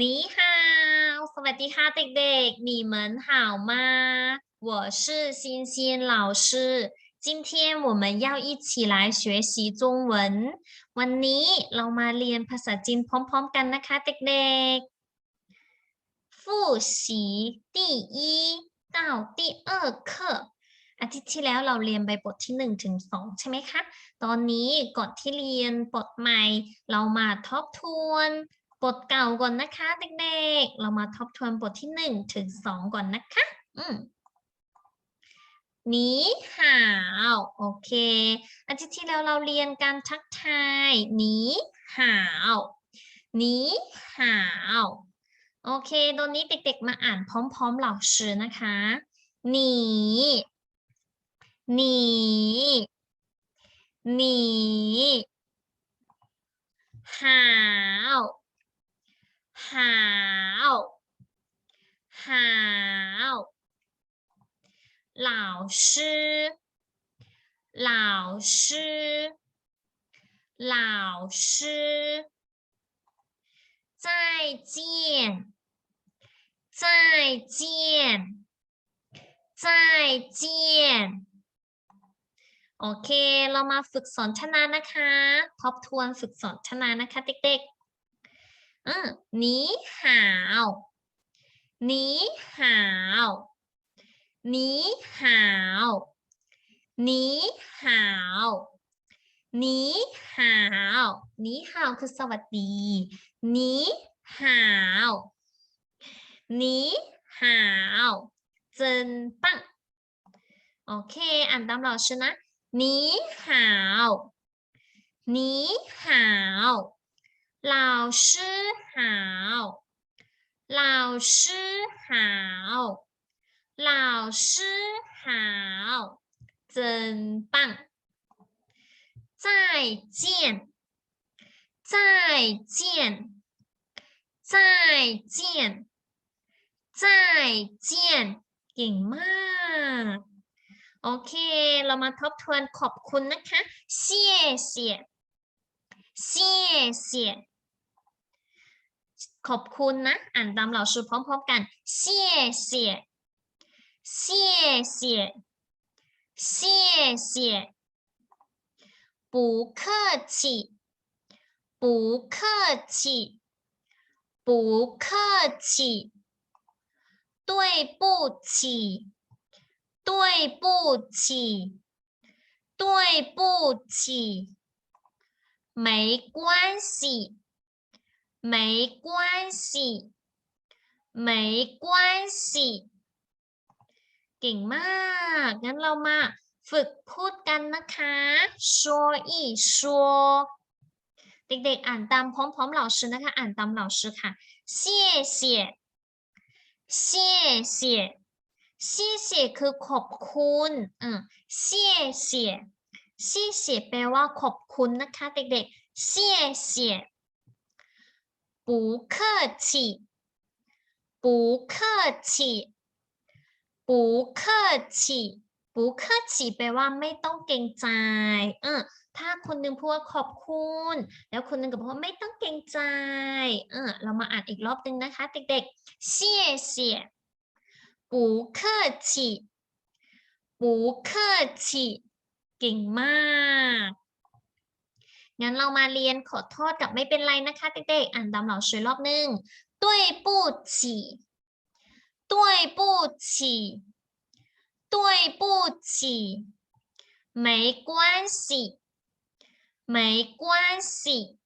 你好，สวัสดีค่ะเด็กๆ你们好吗我是欣欣老师今天我们要一起来学习中文วันนี้เรามาเรียนภาษาจีนพร้อมๆกันนะคะเด็กๆ复习第一到第二课อาทิตย์ที่แล้วเราเรียนไปบทที่หนึ่งถึงสองใช่ไหมคะ ตอนนี้ก่อนที่เรียนบทใหม่ เรามาทบทวน บทเก่าก่อนนะคะเด็กๆ เรามาทบทวนบทที่หนึ่งถึงสองก่อนนะคะ อืมนีห่าวโอเคอาทิตย์ที่แล้วเราเรียนการทักทายนีห่าวนีห่าวโอเคตอนนี้เด็กๆ มาอ่านพร้อมๆเหล่าชื่อนะคะหนีหนีหนีหาว หาวหาว老师老师老师再见再见再见 โอเค เรามาฝึกสนทนานะคะ ทบทวนฝึกสนทนานะคะเด็กๆ อืมหนีหาวหนีหาวหนีหาวหนีหาวหนีหาวหนีหาวคือสวัสดีหนีหาวหนีหาวเจนปังโอเค อ่นตามเรนะหนีหาวหนีหาว 老师好老师好老师好真棒再见再见再见再见เก่งมาก โอเค เรามาทบทวนขอบคุณนะคะ谢谢谢谢 ขอบคุณนะ อ่านตามเหล่าชื่อพร้อมๆกัน谢谢谢谢谢谢不客气不客气不客气对不起对不起，对不起，没关系， 没关系，没关系เก่งมาก งั้นเรามาฝึกพูดกันนะคะ说一说เด็กๆ อ่านตามพร้อมๆเหล่าชื่อนะคะ อ่านตามเหล่าชื่อค่ะ谢谢谢谢谢谢คือขอบคุณอ่า谢谢谢谢แปลว่าขอบคุณนะคะเด็กๆ谢谢 不客气不客气不客气不客气แปลว่าไม่ต้องเกรงใจเออถ้าคนหนึ่งพูดว่าขอบคุณ แล้วคนหนึ่งก็บอกว่าไม่ต้องเกรงใจเออเรามาอ่านอีกรอบหนึ่งนะคะเด็กๆ谢谢不客气不客气เก่งมาก งั้นเรามาเรียนขอโทษกับไม่เป็นไรนะคะเด็กๆ อ่านตามเหล่าช่วยรอบหนึ่ง对不起对不起对不起没关系没关系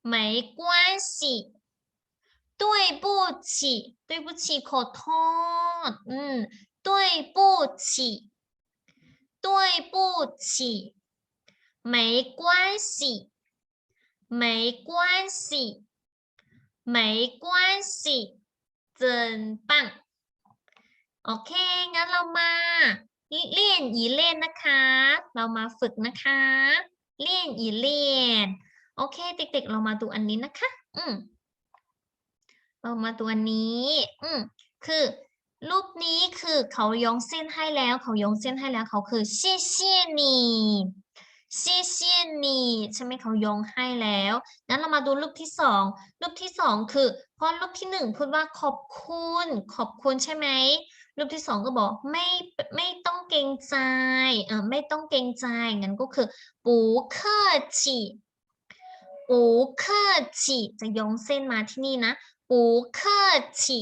没关系对不起对不起ขอโทษอืม对不起对不起 没关系没关系没关系真棒โอเค งั้นเรามาเรียนอีเล่นนะคะ เรามาฝึกนะคะ เรียนอีเลียน โอเค เด็กๆ เรามาดูอันนี้นะคะ อืม เรามาตัวนี้ อืม คือ รูปนี้คือเขายองเส้นให้แล้ว เขายองเส้นให้แล้ว เขาคือ谢谢你 ซีเซียนีใช่ไหมเขายงให้แล้วงั้นเรามาดูรูปที่สองรูปที่สองคือเพราะรูปที่หนึ่งพูดว่าขอบคุณ ขอบคุณใช่ไหมรูปที่สองก็บอกไม่ไม่ต้องเกรงใจเออไม่ต้องเกรงใจงั้นก็คือปูเคอฉีปูเคอฉีจะยงเส้นมาที่นี่นะปูเคอฉี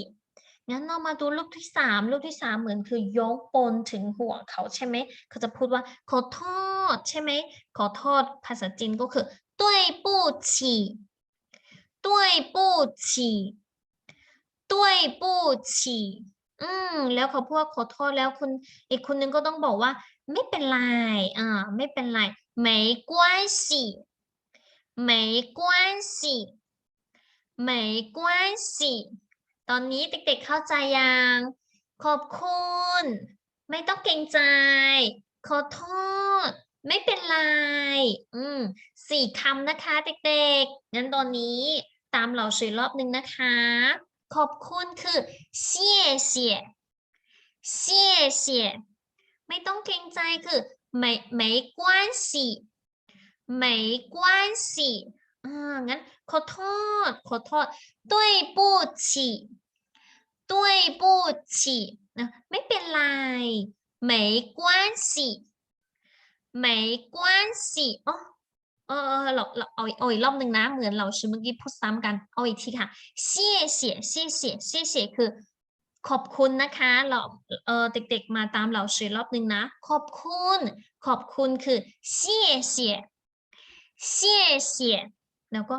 งั้นเรามาดูรูปที่สามรูปที่สามเหมือนคือยกปนถึงหัวเขาใช่ไหม เขาจะพูดว่าขอโทษใช่ไหม ขอโทษภาษาจีนก็คือ对不起对不起对不起อืม แล้วเขาพูดว่าขอโทษแล้วคุณอีกคนนึงก็ต้องบอกว่า ไม่เป็นไรอ่าไม่เป็นไร没关系没关系没关系 ตอนนี้เด็กๆเข้าใจยัง ขอบคุณ ไม่ต้องเกรงใจ ขอโทษ ไม่เป็นไร อืมสี่คำนะคะเด็กๆ งั้นตอนนี้ตามเราชื่อรอบหนึ่งนะคะ ขอบคุณคือเสียเสียเสียเสียไม่ต้องเกรงใจคือไม่ไม่กวนสีไม่กวนสี อ่างั้นขอโทษ ขอโทษ对不起对不起นะไม่เป็นไร没关系没关系อ๋อเออเออเราเราเอาเอาอีกรอบหนึ่งนะ เหมือนเราชื่อเมื่อกี้พูดซ้ำกัน เอาอีกทีค่ะ谢谢谢谢谢谢คือ ขอบคุณนะคะ เราเออเด็กๆมาตามเราชื่อรอบหนึ่งนะ ขอบคุณ ขอบคุณคือ谢谢谢谢 แล้วก็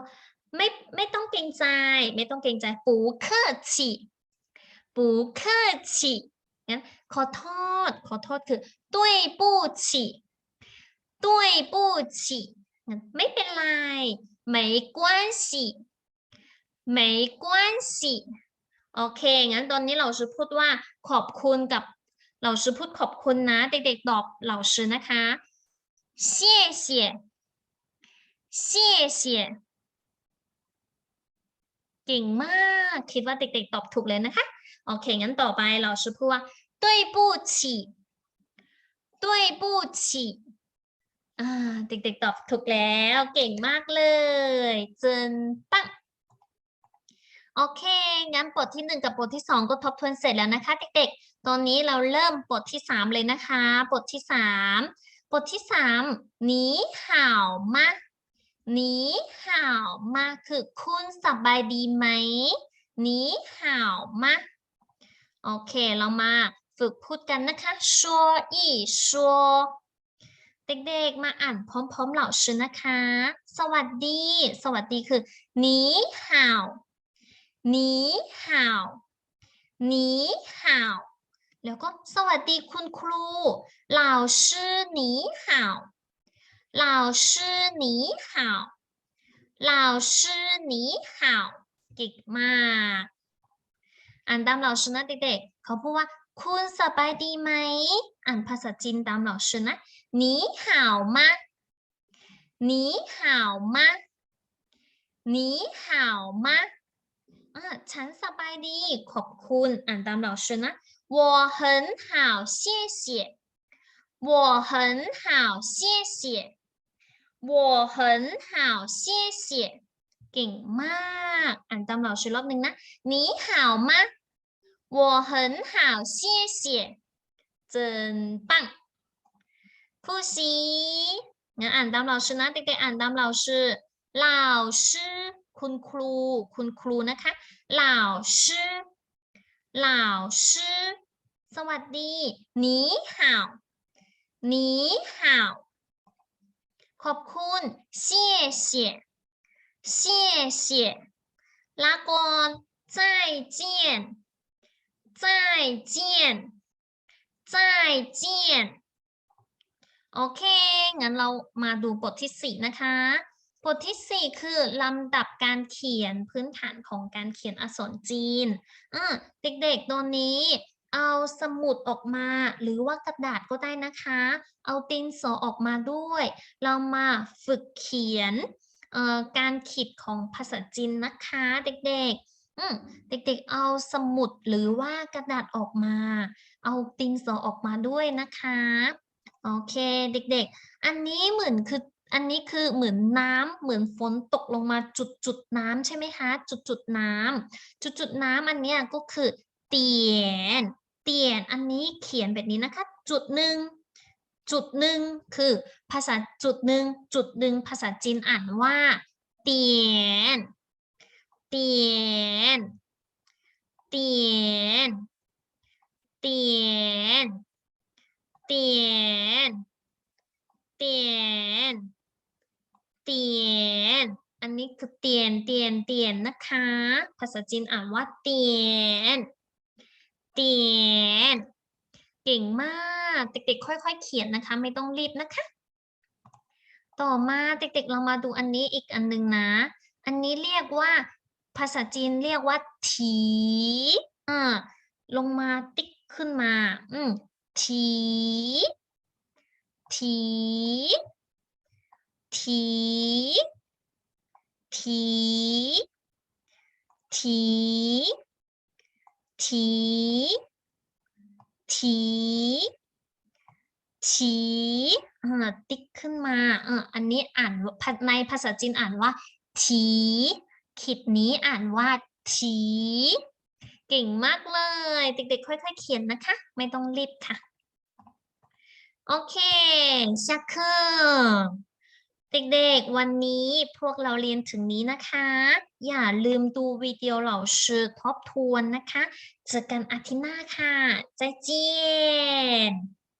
ไม่ไม่ต้องเกรงใจ ไม่ต้องเกรงใจปูเคอร์ฉีปูเคอร์ฉีงั้นขอโทษขอโทษคือ对不起对不起งั้นไม่เป็นไร没关系没关系โอเค งั้นตอนนี้เราจะพูดว่าขอบคุณกับเราจะพูดขอบคุณนะ เด็กๆตอบเราชื่นะคะ谢谢谢谢เก่งมาก คิดว่าเด็กๆตอบถูกเลยนะคะ โอเค งั้นต่อไป老师พูดว่า对不起对不起ฉีเด็กๆตอบถูกแล้ว เก่งมากเลยจนปังโอเค งั้นบทที่ 1 กับบทที่ 2 ก็ทบทวนเสร็จแล้วนะคะ เด็กๆ ตอนนี้เราเริ่มบทที่ 3 เลยนะคะ บทที่ 3 บทที่ 3 หนีห่าวมาก นีห่าวมาคือคุณสบายดีไหมนีห่าวมาโอเค เรามาฝึกพูดกันนะคะชัวอีชัวเด็กๆ มาอ่านพร้อมๆเหล่าชื่อนะคะ สวัสดี สวัสดีคือนีห่าวนีห่าวนีห่าวแล้วก็สวัสดีคุณครู เหล่าชื่อนีห่าว เหล่าชื่อหนีห่าวเหล่าชื่อหนีห่าวเก่งมาก อ่านตามเหล่าชื่อนะเด็กๆ เขาพูดว่า คุณสบายดีไหม อ่านภาษาจีนตามเหล่าชื่อนะหนีห่าวมากหนีห่าวมากหนีห่าวมากอ่าฉันสบายดี ขอบคุณ อ่านตามเหล่าชื่อนะ我很好谢谢我很好谢谢 我很好谢谢เก่งมาก อ่านตามเหล่าชื่อรอบหนึ่งนะหนีห่าวมาก我很好谢谢真棒复习งั้นอ่านตามเราชื่อนะเด็กๆอ่านตามเราชื่อเหล่าชื่อคุณครู คุณครูนะคะเหล่าชื่อเหล่าชื่อสวัสดีหนี ห่าวหนีห่าวขอบคุณ谢谢谢谢ลาก่อน再见再见再见 โอเค งั้นเรามาดูบทที่สี่นะคะ บทที่สี่คือลำดับการเขียนพื้นฐานของการเขียนอักษรจีนอ่าเด็กๆ ตอนนี้ เอาสมุดออกมา หรือว่ากระดาษก็ได้นะคะ เอาตินสอออกมาด้วย เรามาฝึกเขียนการขีดของภาษาจีนนะคะเด็กๆอืมเด็กๆ เอาสมุดหรือว่ากระดาษออกมา เอาตินสอออกมาด้วยนะคะ โอเคเด็กๆ อันนี้เหมือนคืออันนี้คือเหมือนน้ำเหมือนฝนตกลงมาจุดจุดๆน้ำใช่ไหมคะ จุดจุดๆน้ำจุดจุดๆน้ำอันเนี้ยก็คือเตียน เตียนอันนี้เขียนแบบนี้นะคะ จุดหนึ่งจุดหนึ่งคือภาษาจุดหนึ่งจุดหนึ่งภาษาจีนอ่านว่า เตียน เตียน เตียน เตียน เตียน เตียน เตียน อันนี้คือเตียน เตียน เตียนนะคะ ภาษาจีนอ่านว่าเตียน เตียนเก่งมาก เด็กๆ ค่อย ๆ เขียนนะคะ ไม่ต้องรีบนะคะ ต่อมาเด็กๆ เรามาดูอันนี้อีกอันหนึ่งนะ อันนี้เรียกว่า ภาษาจีนเรียกว่าถีอ่าลงมาติ๊กขึ้นมา อืมถีถีถีถีถี ถีถีถีเออติ๊กขึ้นมาเอออันนี้อ่านในภาษาจีนอ่านว่าถีขีดนี้อ่านว่าถีเก่งมากเลย เด็กๆค่อยๆเขียนนะคะ ไม่ต้องรีบค่ะ โอเคชักเคอร์ เด็กๆ วันนี้พวกเราเรียนถึงนี้นะคะ อย่าลืมดูวิดีโอเหล่าชื่อทบทวนนะคะ เจอกันอาทิตย์หน้าค่ะใจเจียน